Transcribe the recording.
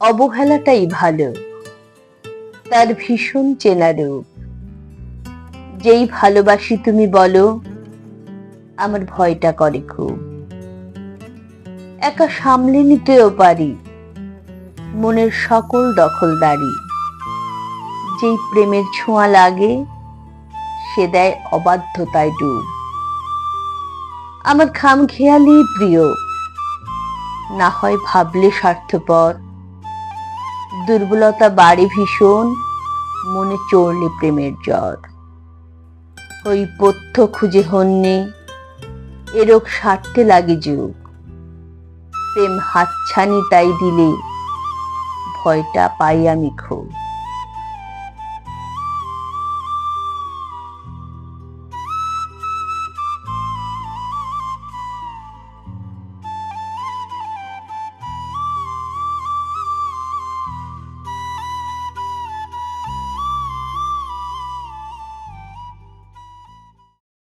অবহেলাটাই ভালো। তার ভীষণ চেনা রূপ। যেই ভালোবাসি তুমি বলো, আমার ভয়টা করে খুব। একা সামলে নিতেও পারি, মনের সকল দখলদারি। যেই প্রেমের ছোঁয়া লাগে, সে দেয় অবাধ্যতায় ডুব। আমার খাম খেয়ালি প্রিয়, না হয় ভাবলে স্বার্থপর দুর্বলতা বাড়ি ভীষণ, মনে চড়লে প্রেমের জ্বর ওই পথ্য খুঁজে হননি এরক সারতে লাগে যুগ। প্রেম হাতছানি তাই দিলে, ভয়টা পাই আমি খুব।